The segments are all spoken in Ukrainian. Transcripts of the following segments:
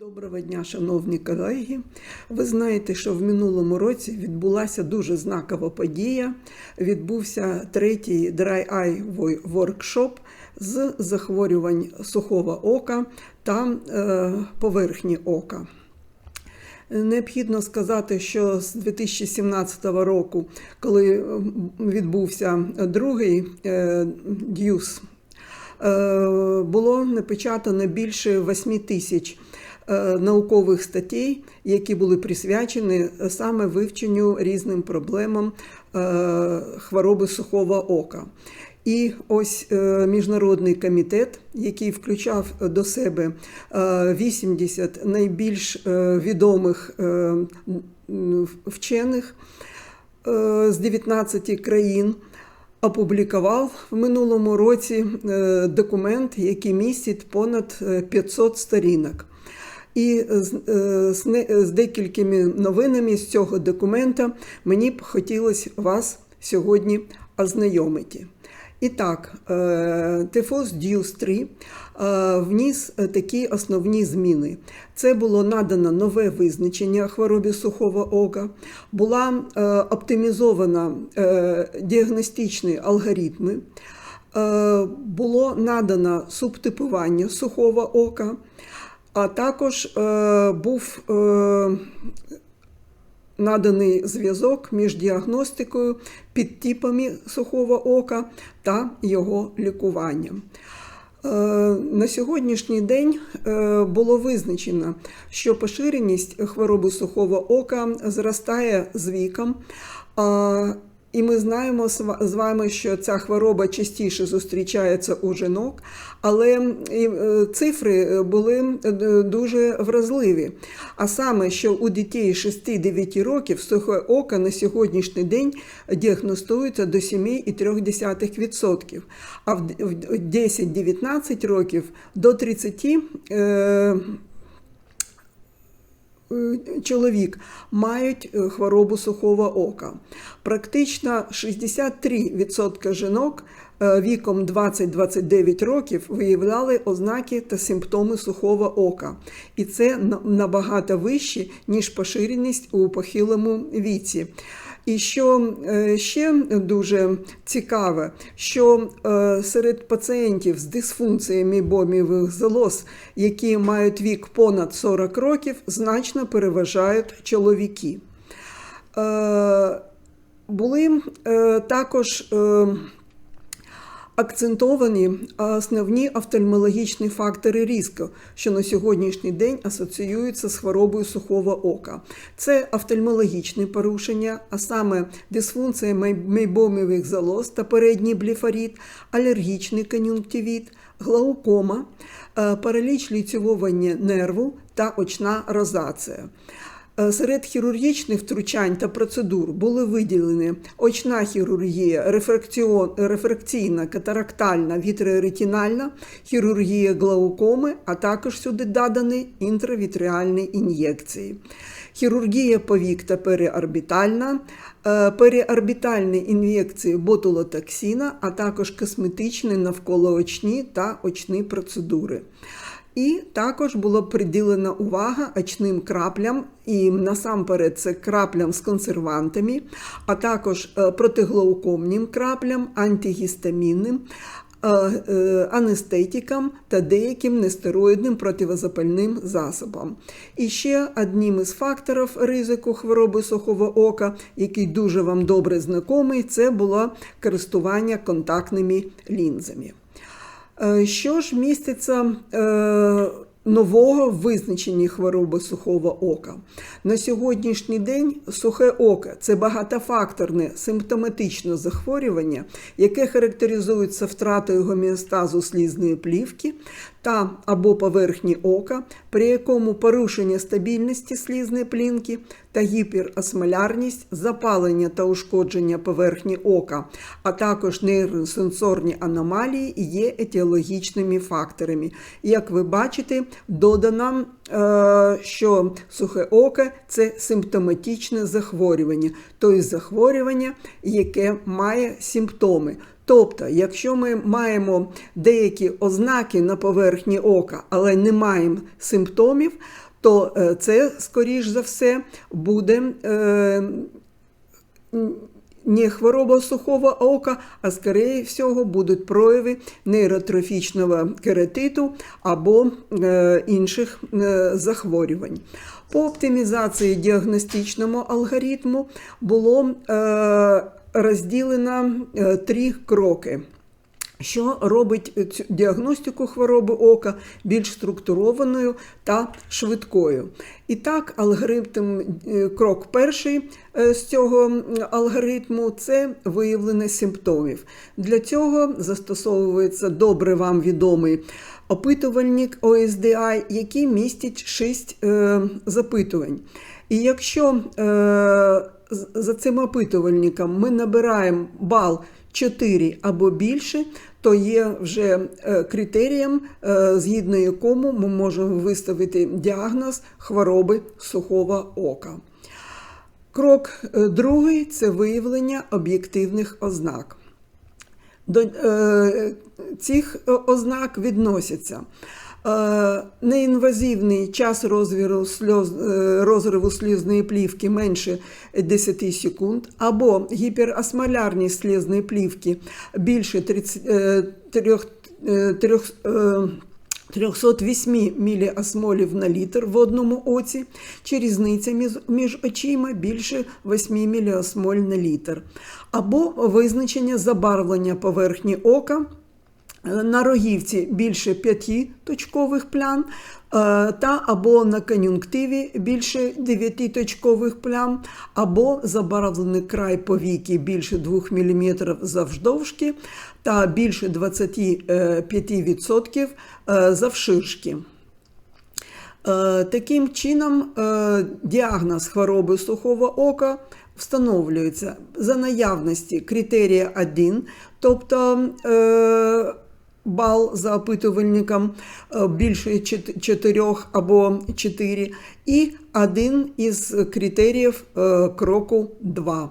Доброго дня, шановні колеги. Ви знаєте, що в минулому році відбулася дуже знакова подія. Відбувся третій Dry Eye Workshop з захворювань сухого ока та е, поверхні ока. Необхідно сказати, що з 2017 року, коли відбувся другий е, д'юс, е, було напечатано більше 8 тисяч е, наукових статей, які були присвячені саме вивченню різним проблемам е, хвороби сухого ока. І ось е, міжнародний комітет, який включав до себе е, 80 найбільш е, відомих е, вчених е, з 19 країн, опублікував в минулому році е, документ, який містить понад е, 500 сторінок. І з, е, з, з декількими новинами з цього документа мені б хотілося вас сьогодні ознайомити. І так, е, Тифос Дьюс 3 е, вніс е, такі основні зміни. Це було надано нове визначення хворобі сухого ока, була е, оптимізована е, діагностичні алгоритми, е, було надано субтипування сухого ока, а також е, був е, наданий зв'язок між діагностикою, підтипами сухого ока та його лікуванням. Е, На сьогоднішній день е, було визначено, що поширеність хвороби сухого ока зростає з віком. І ми знаємо з вами, що ця хвороба частіше зустрічається у жінок, але е, цифри були е, дуже вразливі. А саме, що у дітей 6-9 років сухе око на сьогоднішній день діагностується до 7,3%, а в 10-19 років до 30 е, е, чоловік мають е, хворобу сухого ока. Практично 63% жінок е, віком 20-29 років виявляли ознаки та симптоми сухого ока. І це набагато вище, ніж поширеність у похилому віці. І що е, ще дуже цікаве, що е, серед пацієнтів з дисфункціями бомівих залоз, які мають вік понад 40 років, значно переважають чоловіки. Е, Були також акцентовані основні офтальмологічні фактори ризику, що на сьогоднішній день асоціюються з хворобою сухого ока. Це офтальмологічні порушення, а саме дисфункція мей- мейбомівих залоз та передній блефарит, алергічний кон'юнктивіт, глаукома, е, параліч ліцювування нерву та очна розація. Е, Серед хірургічних втручань та процедур були виділені очна хірургія, рефракційна, катарактальна, вітреоретинальна, хірургія глаукоми, а також сюди додані інтравітріальні ін'єкції. Хірургія повік та переорбітальна, е, переорбітальні ін'єкції ботулотоксина, а також косметичні навколоочні та очні процедури. І також було приділена увага очним краплям, і насамперед це краплям з консервантами, а також е, краплям, антигістамінним, е, е, анестетикам та деяким нестероїдним противозапальним засобам. І ще одним із факторів ризику хвороби сухого ока, який дуже вам добре знайомий, це було користування контактними лінзами. Е, Що ж міститься е, нового в визначенні хвороби сухого ока? На сьогоднішній день сухе око це багатофакторне симптоматичне захворювання, яке характеризується втратою гомеостазу слізної плівки та або поверхні ока, при якому порушення стабільності слізної плінки та гіперосмолярність, запалення та ушкодження поверхні ока, а також нейросенсорні аномалії є етіологічними факторами. Як ви бачите, додано, е, що сухе око це симптоматичне захворювання, тобто захворювання, яке має симптоми. Тобто, якщо ми маємо деякі ознаки на поверхні ока, але не маємо симптомів, то е, це, скоріш за все, буде е, не хвороба сухого ока, а скоріше всього будуть прояви нейротрофічного кератиту або е, інших е, захворювань. По оптимізації діагностичному алгоритму було е, розділено е, три кроки. Що робить цю діагностику хвороби ока більш структурованою та швидкою? І так, алгоритм, е, крок перший е, з цього алгоритму це виявлення симптомів. Для цього застосовується добре вам відомий опитувальник OSDI, який містить 6 е, запитувань. І якщо е, за цим опитувальником ми набираємо бал 4 або більше, то є вже критерієм, згідно якому ми можемо виставити діагноз хвороби сухого ока. Крок другий це виявлення об'єктивних ознак. До е, цих ознак відносяться е, неінвазивний час розриву, сльоз, е, розриву слізної плівки менше 10 секунд, або гіперосмолярність слізної плівки більше 30, 3, 3, 308 міліосмолів на літр в одному оці, чи різниця між очима більше 8 міліосмоль на літр, або визначення забарвлення поверхні ока. На рогівці більше 5 точкових плям, та або на кон'юнктиві більше 9 точкових плям, або забарвлений край повіки більше 2 мм завждовжки та більше 25% завширшки. Таким чином, діагноз хвороби сухого ока встановлюється за наявності критерія 1, тобто бал за опитувальником більше 4 або 4, і один із критеріїв кроку 2.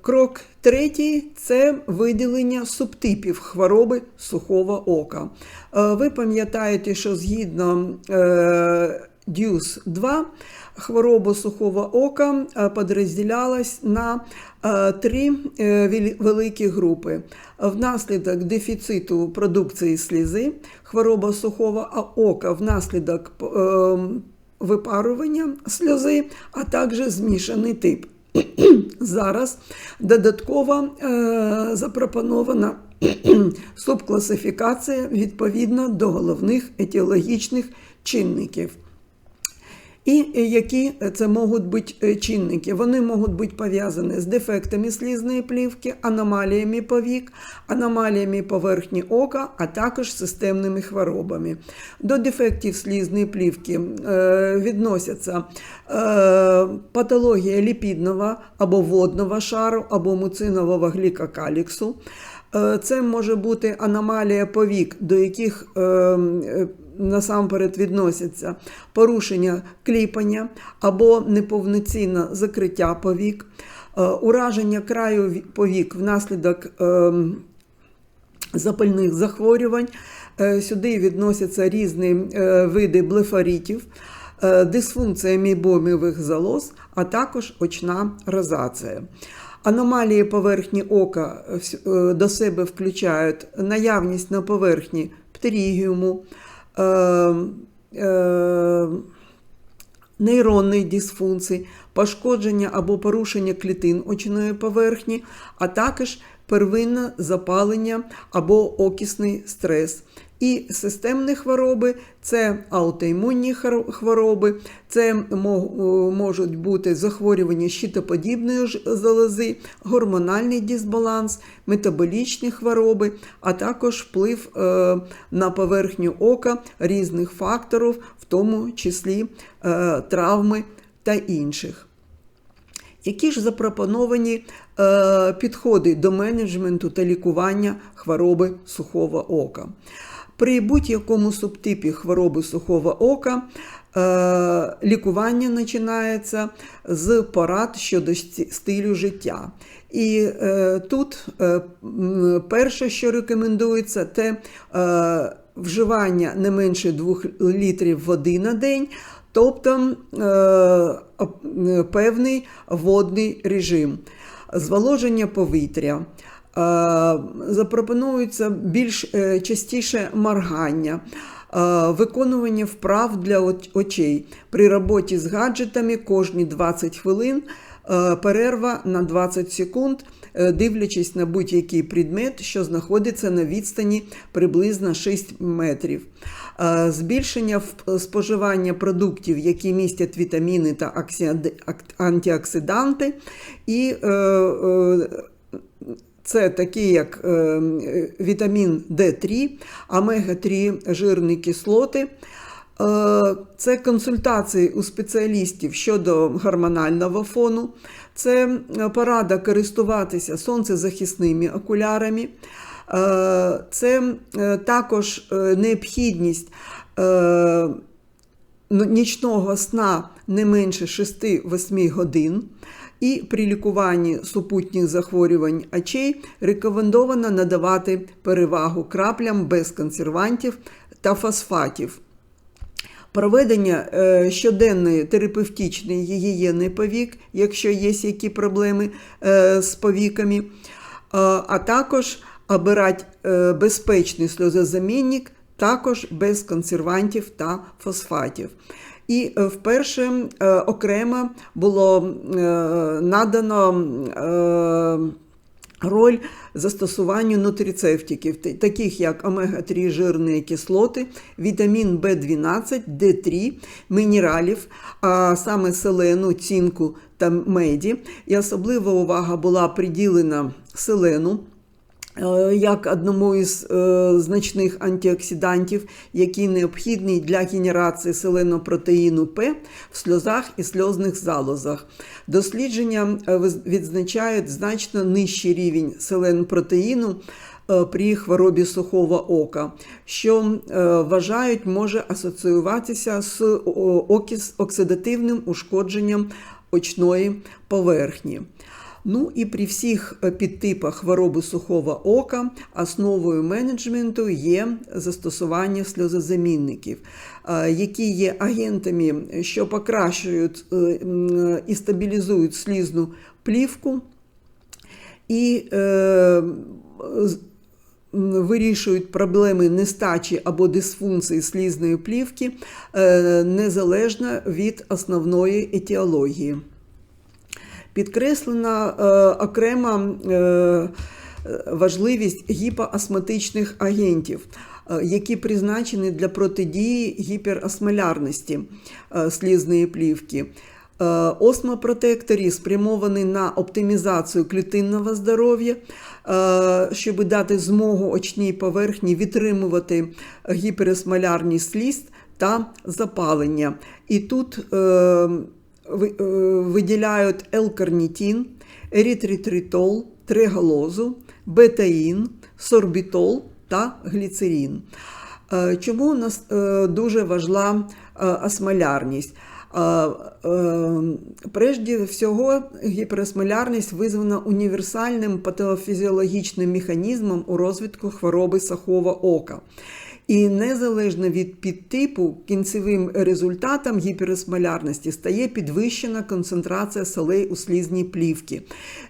Крок третій це виділення субтипів хвороби сухого ока. Ви пам'ятаєте, що згідно дюс 2 хвороба сухого ока подрозділялась на три великі групи. Внаслідок дефіциту продукції слізи, хвороба сухого ока внаслідок випарування сльози, а також змішаний тип. Зараз додатково е, запропонована субкласифікація відповідно до головних етіологічних чинників. І які це можуть бути чинники? Вони можуть бути пов'язані з дефектами слізної плівки, аномаліями повік, аномаліями поверхні ока, а також системними хворобами. До дефектів слізної плівки е, відносяться е, патологія ліпідного або водного шару, або муцинового глікокаліксу. Е, це може бути аномалія повік, до яких насамперед відносяться порушення кліпання або неповноцінне закриття повік, е, ураження краю повік внаслідок ем, запальних захворювань. Е, сюди відносяться різні е, види блефаритів, дисфункція мійбомівих залоз, а також очна розація. Аномалії поверхні ока до себе включають наявність на поверхні птерігіуму, нейронної дисфункції, пошкодження або порушення клітин очної поверхні, а також первинне запалення або окисний стрес. І системні хвороби це аутоімунні хвороби, це можуть бути захворювання щитоподібної залози, гормональний дисбаланс, метаболічні хвороби, а також вплив е, на поверхню ока різних факторів, в тому числі е, травми та інших. Які ж запропоновані е, підходи до менеджменту та лікування хвороби сухого ока? При будь-якому субтипі хвороби сухого ока е, лікування починається з порад щодо стилю життя. І е, тут е, перше, що рекомендується, це вживання не менше 2 літрів води на день, тобто певний водний режим, зволоження повітря. Е, Запропонується більш е, частіше моргання, е, виконування вправ для очей при роботі з гаджетами кожні 20 хвилин, перерва на 20 секунд, дивлячись на будь-який предмет, що знаходиться на відстані приблизно 6 метрів. Збільшення споживання продуктів, які містять вітаміни та антиоксиданти, і це такі, як е, е, вітамін D3, омега-3 жирні кислоти. Е, Це консультації у спеціалістів щодо гормонального фону, це порада користуватися сонцезахисними окулярами, це також необхідність ну, нічного сна не менше 6-8 годин. І при лікуванні супутніх захворювань очей рекомендовано надавати перевагу краплям без консервантів та фосфатів. Проведення е, щоденної терапевтичної гігієни повік, якщо є які проблеми е, з повіками, е, а також обирати безпечний сльозозамінник, також без консервантів та фосфатів. І е, вперше е, окремо було е, надано роль застосуванню нутрицептиків, таких як омега-3 жирні кислоти, вітамін В12, Д3, мінералів, а саме селену, цінку та меді. І особлива увага була приділена селену. Е, Як одному із е, значних антиоксидантів, який необхідний для генерації селенопротеїну П в сльозах і сльозних залозах. Дослідження е, відзначають значно нижчий рівень селенпротеїну е, при хворобі сухого ока, що вважають може асоціюватися з оксидативним ушкодженням очної поверхні. Ну і при всіх е, підтипах хвороби сухого ока основою менеджменту є застосування сльозозамінників, е, які є агентами, що покращують е, і стабілізують слізну плівку і вирішують проблеми нестачі або дисфункції слізної плівки незалежно від основної етіології. Підкреслена е, окрема е, важливість гіпоосмотичних агентів, е, які призначені для протидії гіперосмолярності е, слізної плівки. Осмопротектори спрямовані на оптимізацію клітинного здоров'я, щоб дати змогу очній поверхні відтримувати гіперосмолярний сліз та запалення. І тут виділяють L-карнітин, еритритритол, тригалозу, бетаїн, сорбітол та гліцерин. Е, Чому у нас е, дуже важлива е, осмолярність? Е, е, Прежде всього, гіперосмолярність визвана універсальним патофізіологічним механізмом у розвитку хвороби сухого ока. І незалежно від підтипу, кінцевим результатом гіперосмолярності стає підвищена концентрація солей у слізній плівці.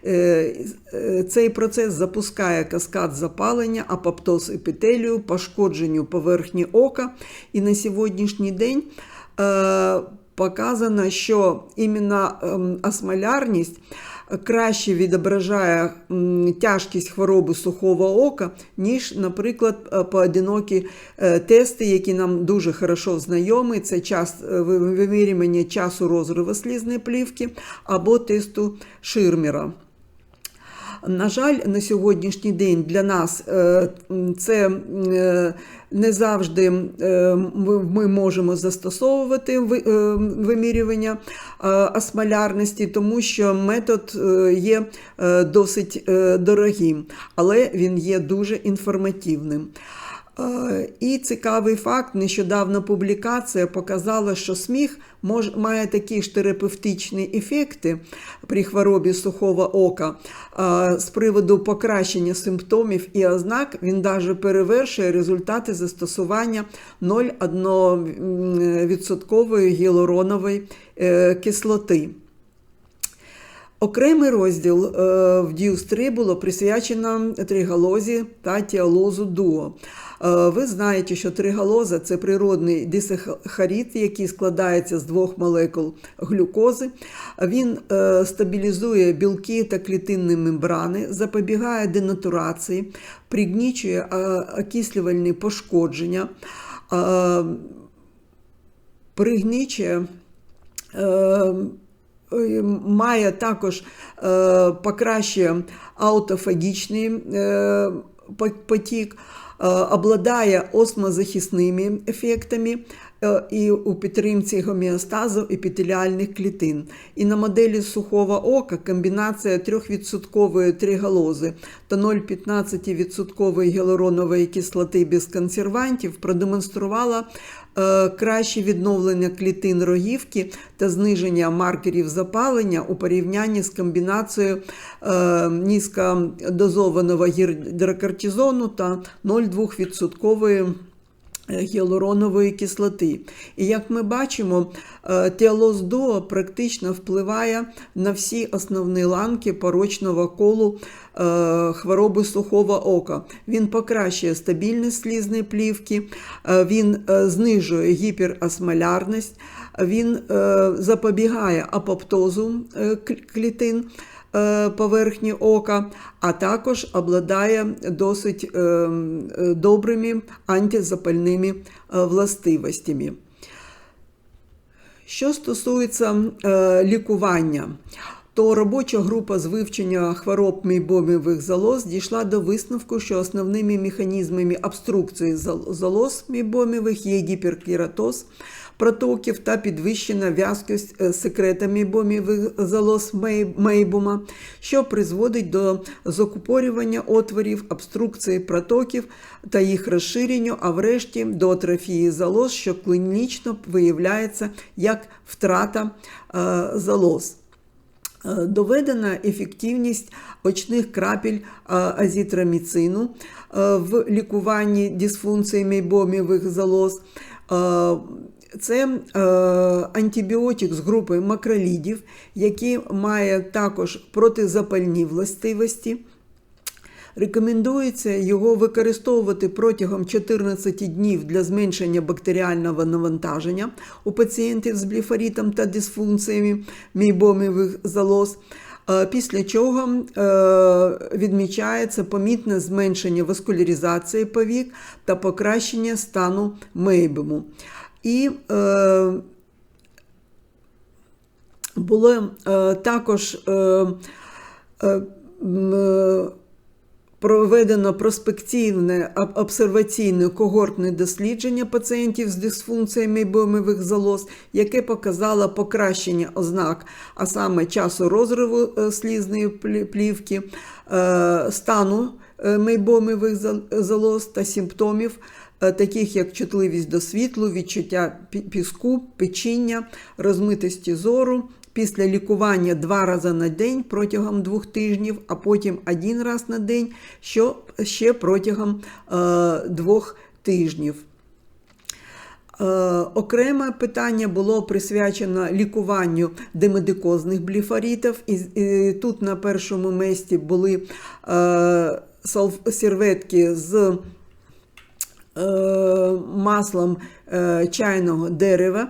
Е, е, Цей процес запускає каскад запалення, апоптоз епітелію, пошкодженню поверхні ока. І на сьогоднішній день е, показано, що іменно ем, осмолярність краще відображає тяжкість хвороби сухого ока, ніж, наприклад, е, поодинокі е, тести, які нам дуже хорошо знайомі. Це час е, вимірювання часу розриву слізної плівки або тесту Ширмера. На жаль, на сьогоднішній день для нас е, це е, не завжди е, ми можемо застосовувати вимірювання осмолярності, тому що метод є досить дорогим, але він є дуже інформативним. Е, І цікавий факт: нещодавна публікація показала, що сміх мож, має такі ж терапевтичні ефекти при хворобі сухого ока. Е, З приводу покращення симптомів і ознак він навіть перевершує результати застосування 0,1% гіалуронової е, кислоти. Окремий розділ в діус 3 було присвячено тригалозі та тіалозу дуо. Е, Ви знаєте, що тригалоза це природний дисахарид, який складається з двох молекул глюкози. Він е, стабілізує білки та клітинні мембрани, запобігає денатурації, пригнічує е, окислювальні пошкодження, пригнічує. Має також покращує аутофагічний е, потік, е, обладає осмозахисними ефектами і у підтримці гомеостазу епітеліальних клітин. І на моделі сухого ока комбінація 3% тригалози та 0,15% гіалуронової кислоти без консервантів продемонструвала е, краще відновлення клітин рогівки та зниження маркерів запалення у порівнянні з комбінацією е, низькодозованого гідрокортизону та 0,2% гіалуронової кислоти. І як ми бачимо, теолоздо практично впливає на всі основні ланки порочного колу е, хвороби сухого ока. Він покращує стабільність слізної плівки, е, він е, знижує гіперосмолярність, він запобігає апоптозу клітин поверхні ока, а також обладає досить добрими антизапальними властивостями. Що стосується лікування, то робоча група з вивчення хвороб мейбомівих залоз дійшла до висновку, що основними механізмами обструкції залоз мейбомівих є гіперкератоз протоків та підвищена в'язкість секретами бомівих залоз мейбума, що призводить до закупорювання отворів, обструкції протоків та їх розширенню, а врешті до атрофії залоз, що клінічно виявляється як втрата залоз. Доведена ефективність очних крапель азітроміцину в лікуванні дисфункції мейбомівих залоз. Це е, антибіотик з групи макролідів, який має також протизапальні властивості. Рекомендується його використовувати протягом 14 днів для зменшення бактеріального навантаження у пацієнтів з бліфарітом та дисфункціями мійбомівих залоз. Після чого відмічається помітне зменшення васкуляризації повік та покращення стану мейбому. І е, було е, також е, е, проведено проспективне обсерваційне когортне дослідження пацієнтів з дисфункціями бомових залоз, яке показало покращення ознак, а саме часу розриву слізної плівки, стану мейбомових залоз та симптомів. Таких як чутливість до світлу, відчуття піску, печіння, розмитості зору, після лікування два рази на день протягом двох тижнів, а потім один раз на день, що ще протягом е, двох тижнів. Е, окреме питання було присвячено лікуванню демедикозних бліфарітів. І, і тут на першому місці були е, серветки з е, маслом е, чайного дерева.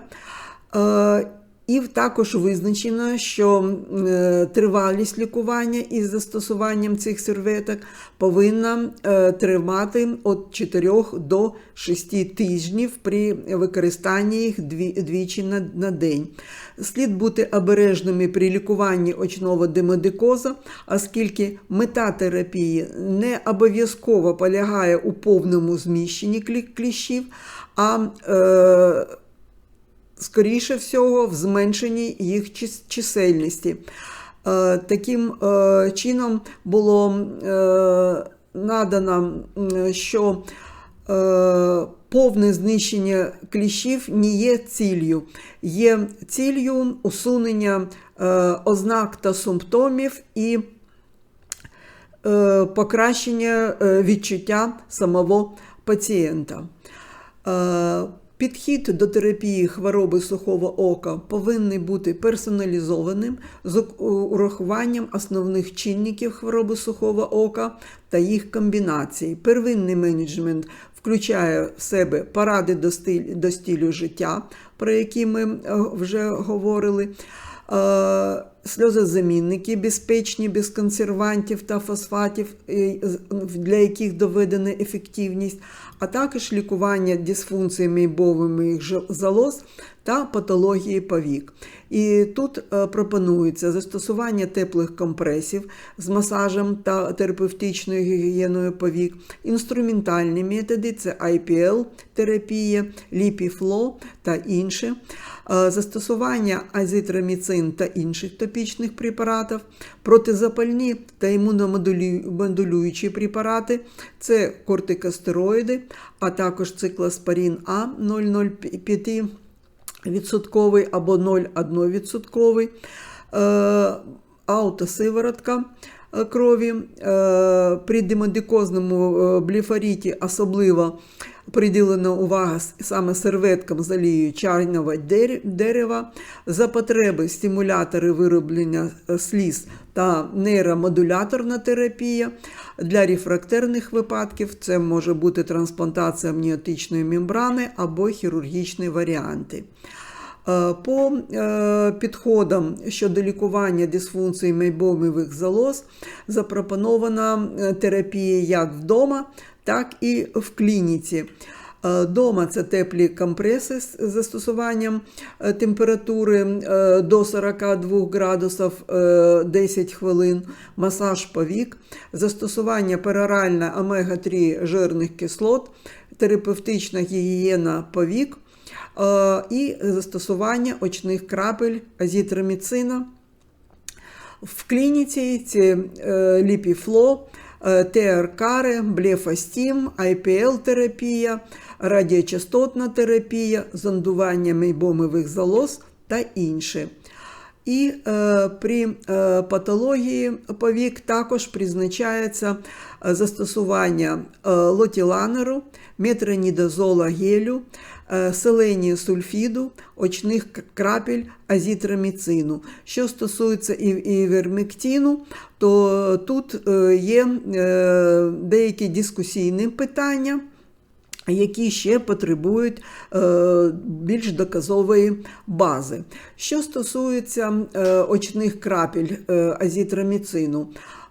І також визначено, що е, тривалість лікування із застосуванням цих серветок повинна е, тривати від 4 до 6 тижнів при використанні їх двічі на день. Слід бути обережними при лікуванні очного демодикоза, оскільки мета терапії не обов'язково полягає у повному зміщенні кліщів, а е, скоріше всього, в зменшенні їх чисельності. Е, таким чином було надано, що е, повне знищення кліщів не є ціллю. Є ціллю усунення е, ознак та симптомів і е, покращення е, відчуття самого пацієнта. Е, Підхід до терапії хвороби сухого ока повинен бути персоналізованим з урахуванням основних чинників хвороби сухого ока та їх комбінацій. Первинний менеджмент включає в себе поради до стилю, до стилю життя, про які ми е, вже говорили. Сльозозамінники безпечні, без консервантів та фосфатів, е, для яких доведена ефективність, а також лікування дисфункціями бовими залоз та патології повік. І тут е, пропонується застосування теплих компресів з масажем та терапевтичною гігієною повік, інструментальні методи це IPL-терапія, ліпіфло та інші, е, застосування азитроміцин та інших топічних препаратів, протизапальні та імуномодулюючі препарати це кортикостероїди, а також циклоспорін А 0,05 відсотковий або 0,1%, е, аутосиворотка е, крові. Е, при демодикозному бліфаріті особливо приділена увага саме серветкам з олією чайного дерева, за потреби стимулятори вироблення сліз та нейромодуляторна терапія. Для рефрактерних випадків це може бути трансплантація амніотичної мембрани або хірургічні варіанти. Е, по е, підходам щодо лікування дисфункції мейбомових залоз запропонована е, терапія як вдома, так і в клініці. Дома це теплі компреси з застосуванням температури до 42 градусів 10 хвилин, масаж повік, застосування пероральна омега-3 жирних кислот, терапевтична гігієна повік. Е, і застосування очних крапель азітроміцина. В клініці це е, ліпіфло, е, ТРКАРи, блефастім, IPL-терапія, радіочастотна терапія, зондування мейбомових залоз та інше. І е, при е, патології повік також призначається застосування е, лотіланеру, метронідозола гелю, Е, селенію сульфіду, очних крапель азітроміцину. Що стосується івермектину, то тут е, є е, деякі дискусійні питання. Які ще потребують більш доказової бази. Що стосується очних крапель азітроміцину,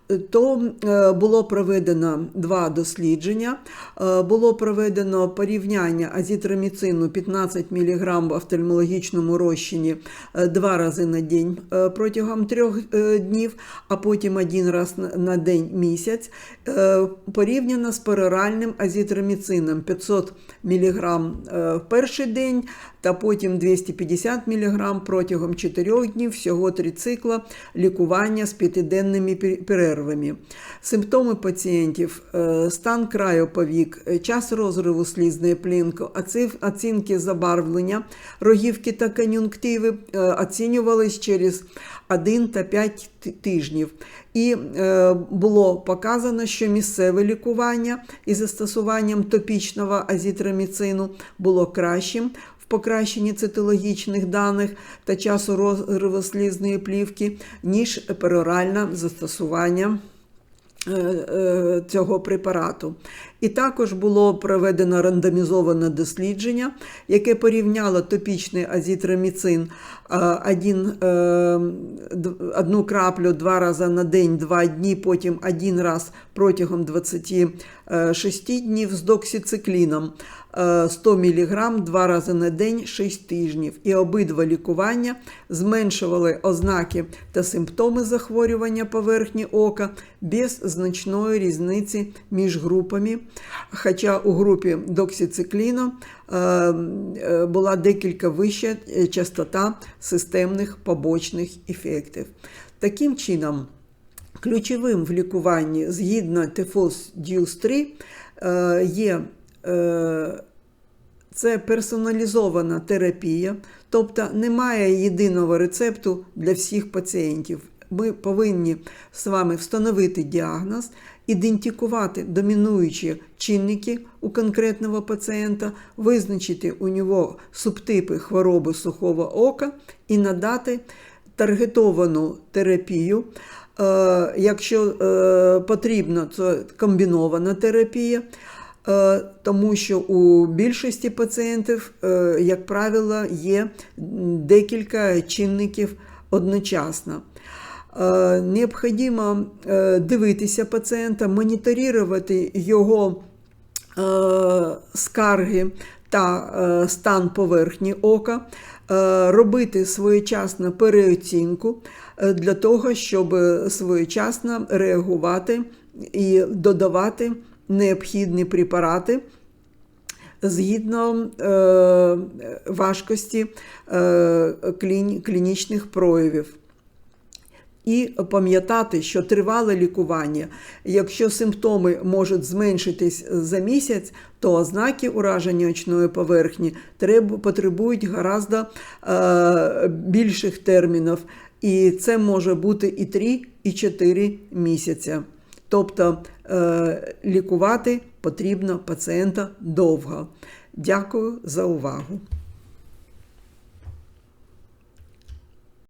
то е, було проведено два дослідження. Е, було проведено порівняння азітроміцину 15 мг в офтальмологічному розчині е, два рази на день протягом трьох днів, а потім один раз на день місяць. Порівняно з пероральним азітроміцином 500 мг в перший день, та потім 250 мг протягом 4 днів, всього 3 цикла лікування з п'ятиденними перервами. Симптоми пацієнтів, е, стан краю повік, е, час розриву слізної плінки, оцінки забарвлення, рогівки та кон'юнктиви е, оцінювались через 1 та 5 тижнів. І було показано, що місцеве лікування із застосуванням топічного азітроміцину було кращим покращенні цитологічних даних та часу розриву слізної плівки, ніж пероральне застосування. Е, е, цього препарату. І також було проведено рандомізоване дослідження, яке порівняло топічний азітроміцин е, один, одну краплю два рази на день, два дні, потім один раз протягом 26 днів з доксицикліном. 100 мг два рази на день 6 тижнів, і обидва лікування зменшували ознаки та симптоми захворювання поверхні ока без значної різниці між групами. Хоча у групі доксицикліну е, е, була декілька вища частота системних побочних ефектів. Таким чином, ключовим в лікуванні згідно Тефос Діус 3 є е, це персоналізована терапія, тобто немає єдиного рецепту для всіх пацієнтів. Ми повинні з вами встановити діагноз, ідентифікувати домінуючі чинники у конкретного пацієнта, визначити у нього субтипи хвороби сухого ока і надати таргетовану терапію. Е, Якщо е, потрібно, то комбінована терапія. Е, Тому що у більшості пацієнтів, е, як правило, є декілька чинників одночасно. Е, Необхідно дивитися пацієнта, моніторувати його скарги та стан поверхні ока, робити своєчасно переоцінку для того, щоб своєчасно реагувати і додавати необхідні препарати згідно е, важкості е, кліні- клінічних проявів. І пам'ятати, що тривале лікування, якщо симптоми можуть зменшитись за місяць, то ознаки ураження очної поверхні требу- потребують гораздо е, більших термінів. І це може бути і 3, і 4 місяці. Тобто е, лікувати потрібно пацієнта довго. Дякую за увагу.